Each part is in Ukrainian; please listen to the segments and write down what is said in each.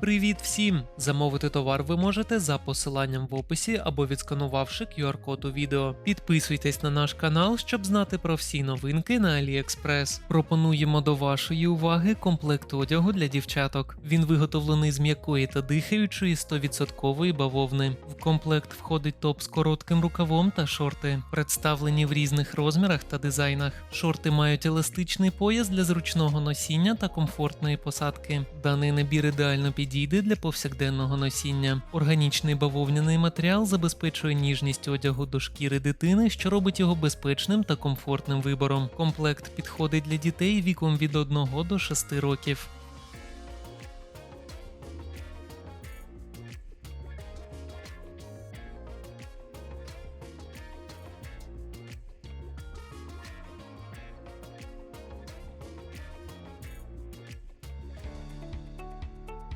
Привіт всім! Замовити товар ви можете за посиланням в описі або відсканувавши QR-код у відео. Підписуйтесь на наш канал, щоб знати про всі новинки на AliExpress. Пропонуємо до вашої уваги комплект одягу для дівчаток. Він виготовлений з м'якої та дихаючої 100% бавовни. В комплект входить топ з коротким рукавом та шорти, представлені в різних розмірах та дизайнах. Шорти мають еластичний пояс для зручного носіння та комфортної посадки. Даний набір ідеально підійде для повсякденного носіння. Органічний бавовняний матеріал забезпечує ніжність одягу до шкіри дитини, що робить його безпечним та комфортним вибором. Комплект підходить для дітей віком від 1 до 6 років.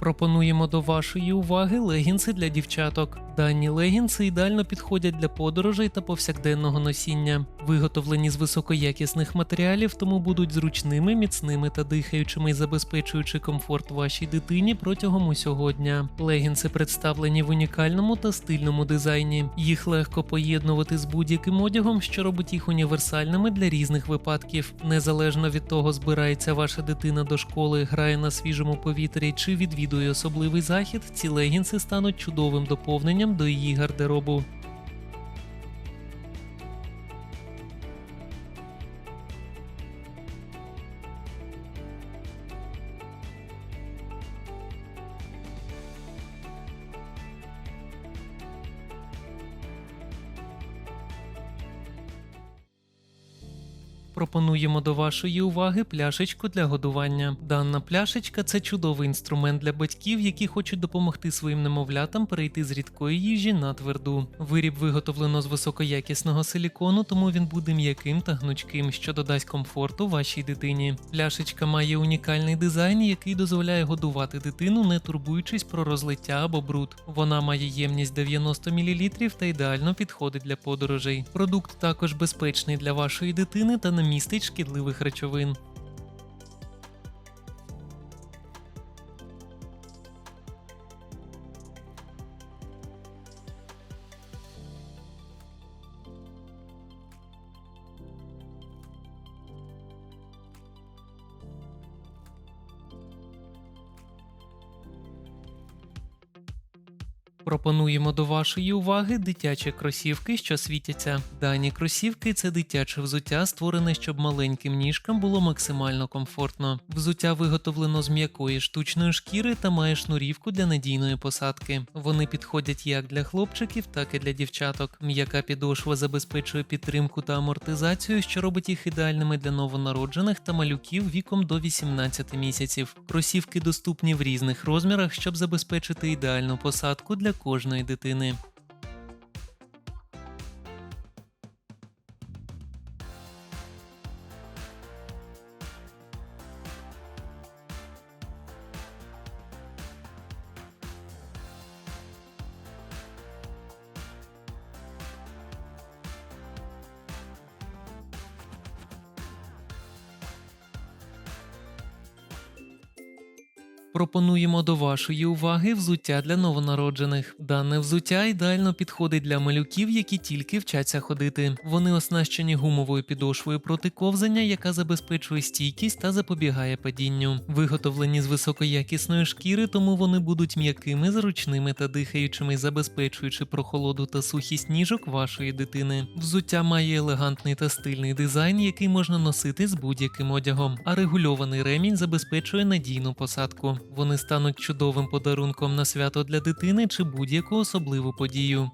Пропонуємо до вашої уваги легінси для дівчаток. Дані легінси ідеально підходять для подорожей та повсякденного носіння. Виготовлені з високоякісних матеріалів, тому будуть зручними, міцними та дихаючими, забезпечуючи комфорт вашій дитині протягом усього дня. Легінси представлені в унікальному та стильному дизайні. Їх легко поєднувати з будь-яким одягом, що робить їх універсальними для різних випадків. Незалежно від того, збирається ваша дитина до школи, грає на свіжому повітрі чи відвідує особливий захід, ці легінси стануть чудовим доповненням до її гардеробу. Пропонуємо до вашої уваги пляшечку для годування. Дана пляшечка це чудовий інструмент для батьків, які хочуть допомогти своїм немовлятам перейти з рідкої їжі на тверду. Виріб виготовлено з високоякісного силікону, тому він буде м'яким та гнучким, що додасть комфорту вашій дитині. Пляшечка має унікальний дизайн, який дозволяє годувати дитину, не турбуючись про розлиття або бруд. Вона має ємність 90 мл та ідеально підходить для подорожей. Продукт також безпечний для вашої дитини та не містить шкідливих речовин. Пропонуємо до вашої уваги дитячі кросівки, що світяться. Дані кросівки це дитяче взуття, створене, щоб маленьким ніжкам було максимально комфортно. Взуття виготовлено з м'якої штучної шкіри та має шнурівку для надійної посадки. Вони підходять як для хлопчиків, так і для дівчаток. М'яка підошва забезпечує підтримку та амортизацію, що робить їх ідеальними для новонароджених та малюків віком до 18 місяців. Кросівки доступні в різних розмірах, щоб забезпечити ідеальну посадку для кожної дитини. Пропонуємо до вашої уваги взуття для новонароджених. Дане взуття ідеально підходить для малюків, які тільки вчаться ходити. Вони оснащені гумовою підошвою проти ковзання, яка забезпечує стійкість та запобігає падінню. Виготовлені з високоякісної шкіри, тому вони будуть м'якими, зручними та дихаючими, забезпечуючи прохолоду та сухість ніжок вашої дитини. Взуття має елегантний та стильний дизайн, який можна носити з будь-яким одягом, а регульований ремінь забезпечує надійну посадку. Вони стануть чудовим подарунком на свято для дитини чи будь-яку особливу подію.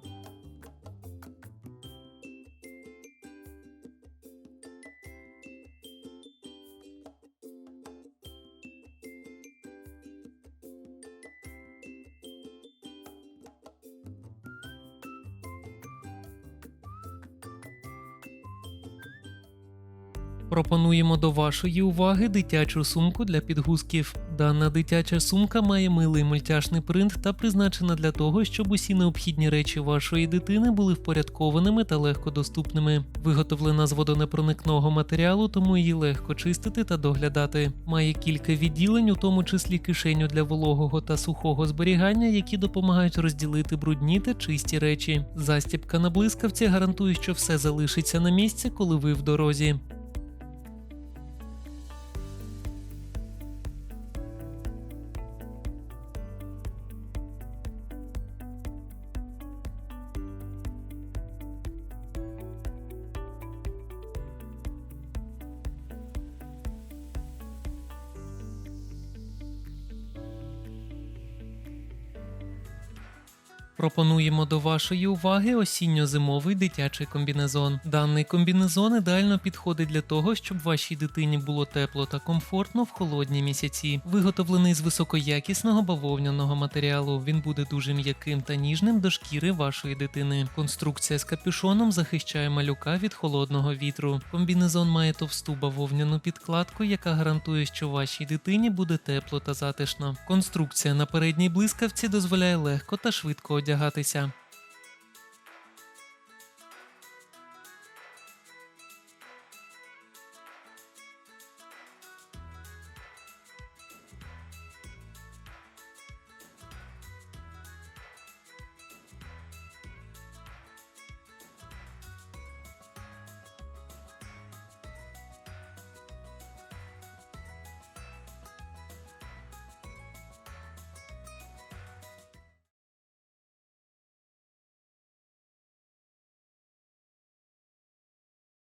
Пропонуємо до вашої уваги дитячу сумку для підгузків. Дана дитяча сумка має милий мультяшний принт та призначена для того, щоб усі необхідні речі вашої дитини були впорядкованими та легко доступними. Виготовлена з водонепроникного матеріалу, тому її легко чистити та доглядати. Має кілька відділень, у тому числі кишеню для вологого та сухого зберігання, які допомагають розділити брудні та чисті речі. Застібка на блискавці гарантує, що все залишиться на місці, коли ви в дорозі. Пропонуємо до вашої уваги осінньо-зимовий дитячий комбінезон. Даний комбінезон ідеально підходить для того, щоб вашій дитині було тепло та комфортно в холодні місяці. Виготовлений з високоякісного бавовняного матеріалу. Він буде дуже м'яким та ніжним до шкіри вашої дитини. Конструкція з капюшоном захищає малюка від холодного вітру. Комбінезон має товсту бавовняну підкладку, яка гарантує, що вашій дитині буде тепло та затишно. Конструкція на передній блискавці дозволяє легко та швидко одягатися.